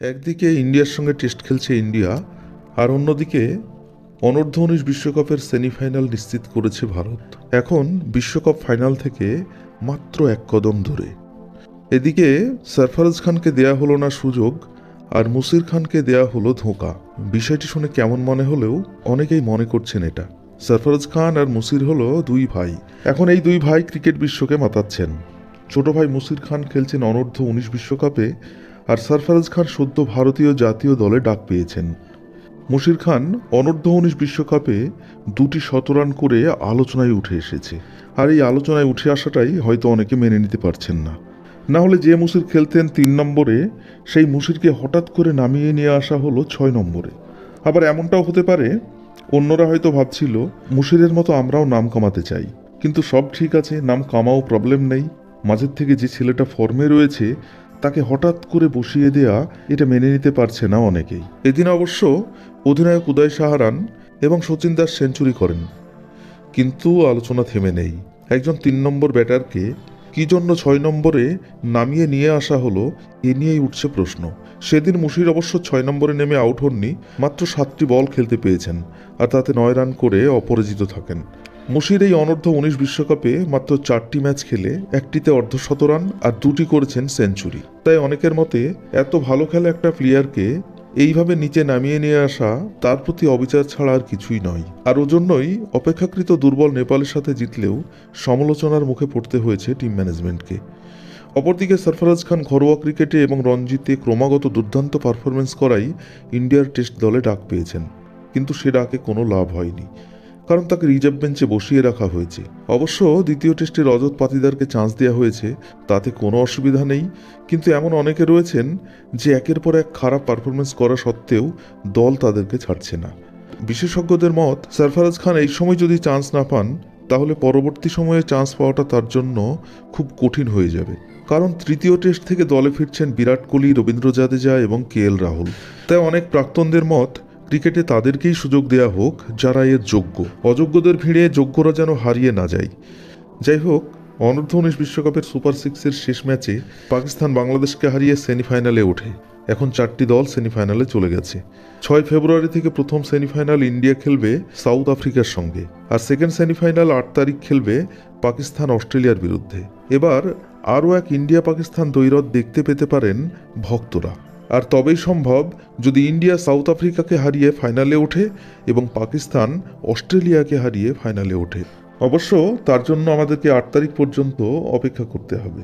একদিকে ইন্ডিয়ার সঙ্গে টেস্ট খেলছে ইন্ডিয়া, আর অন্যদিকে অনূর্ধ্ব উনিশ বিশ্বকাপের সেমিফাইনাল নিশ্চিত করেছে ভারত। এখন বিশ্বকাপ ফাইনাল থেকে মাত্র এক কদম দূরে। এদিকে সরফরাজ খানকে দেয়া হলো না সুযোগ, আর মুসির খানকে দেয়া হলো ধোঁকা। বিষয়টি শুনে কেমন মনে হলেও অনেকেই মনে করছেন এটা। সরফরাজ খান আর মুসির হলো দুই ভাই। এখন এই দুই ভাই ক্রিকেট বিশ্বকে মাতাচ্ছেন। ছোট ভাই মুসির খান খেলছেন অনূর্ধ্ব উনিশ বিশ্বকাপে আর সরফরাজ খান সদ্য ভারতীয় জাতীয় দলে ডাক পেয়েছেন। মুশির খান অনূর্ধ্ব উনিশ বিশ্বকাপে দুটি শতরান করে আলোচনায় উঠে এসেছে। আর এই আলোচনায় উঠে আসাটাই হয়তো অনেকে মেনে নিতে পারছেন না। না হলে যে মুসির খেলতেন তিন নম্বরে, সেই মুসিরকে হঠাৎ করে নামিয়ে নিয়ে আসা হলো ছয় নম্বরে। আবার এমনটাও হতে পারে, অন্যরা হয়তো ভাবছিল, মুশিরের মতো আমরাও নাম কামাতে চাই। কিন্তু সব ঠিক আছে, নাম কামাও প্রবলেম নেই। মাঝের থেকে যে ছেলেটা ফর্মে রয়েছে তাকে হঠাৎ করে বসিয়ে দেয়া এটা মেনে নিতে পারছে না অনেকেই। এদিন অবশ্য অধিনায়ক উদয় সাহারান এবং সচিন দাস সেঞ্চুরি করেন। কিন্তু আলোচনা থেমে নেই। একজন তিন নম্বর ব্যাটারকে কি জন্য ছয় নম্বরে নামিয়ে নিয়ে আসা হলো, এ নিয়েই উঠছে প্রশ্ন। সেদিন মুশির অবশ্য ছয় নম্বরে নেমে আউট হননি, মাত্র সাতটি বল খেলতে পেয়েছেন, আর তাতে নয় রান করে অপরাজিত থাকেন। মুশির এই অনূর্ধ্ব উনিশ বিশ্বকাপে মাত্র চারটি ম্যাচ খেলে একটিতে অর্ধশত রান আর দুটি করেছেন সেঞ্চুরি। তাই অনেকের মতে এত ভালো খেলা একটা প্লেয়ারকে এইভাবে নিচে নামিয়ে নিয়ে আসা তার প্রতি অবিচার ছাড়া আর কিছুই নয়। আর ওজন্যই অপেক্ষাকৃত দুর্বল নেপালের সাথে জিতলেও সমালোচনার মুখে পড়তে হয়েছে টিম ম্যানেজমেন্টকে। অপরদিকে সরফরাজ খান ঘরোয়া ক্রিকেটে এবং রঞ্জিতে ক্রমাগত দুর্দান্ত পারফরমেন্স করাই ইন্ডিয়ার টেস্ট দলে ডাক পেয়েছেন। কিন্তু সে ডাকে কোনো লাভ হয়নি। কারণ তাকে রিজার্ভ বেঞ্চে বসিয়ে রাখা হয়েছে। অবশ্য দ্বিতীয় টেস্টে রজত পাতিদারকে চান্স দেওয়া হয়েছে, তাতে কোনো অসুবিধা নেই। কিন্তু এমন অনেকে রয়েছেন যে একের পর এক খারাপ পারফরমেন্স করা সত্ত্বেও দল তাদেরকে ছাড়ছে না। বিশেষজ্ঞদের মত, সরফরাজ খান এই সময় যদি চান্স না পান, তাহলে পরবর্তী সময়ে চান্স পাওয়াটা তার জন্য খুব কঠিন হয়ে যাবে। কারণ তৃতীয় টেস্ট থেকে দলে ফিরছেন বিরাট কোহলি, রবীন্দ্র জাদেজা এবং কে এল রাহুল। তাই অনেক প্রাক্তনদের মত ক্রিকেটে তাদেরকেই সুযোগ দেয়া হোক যারা এর যোগ্য। অযোগ্যদের ভিড়ে যোগ্যরা যেন হারিয়ে না যায়। যাই হোক, অনূর্ধ্ব উনিশ বিশ্বকাপের সুপার সিক্সের শেষ ম্যাচে পাকিস্তান বাংলাদেশকে হারিয়ে সেমিফাইনালে ওঠে। এখন চারটি দল সেমিফাইনালে চলে গেছে। ছয় ফেব্রুয়ারি থেকে প্রথম সেমিফাইনাল ইন্ডিয়া খেলবে সাউথ আফ্রিকার সঙ্গে। আর সেকেন্ড সেমিফাইনাল আট তারিখ খেলবে পাকিস্তান অস্ট্রেলিয়ার বিরুদ্ধে। এবার আরও এক ইন্ডিয়া পাকিস্তান দৈরথ দেখতে পেতে পারেন ভক্তরা। আর তবেই সম্ভব যদি ইন্ডিয়া সাউথ আফ্রিকাকে হারিয়ে ফাইনালে ওঠে এবং পাকিস্তান অস্ট্রেলিয়াকে হারিয়ে ফাইনালে ওঠে। অবশ্য তার জন্য আমাদেরকে আট তারিখ পর্যন্ত অপেক্ষা করতে হবে।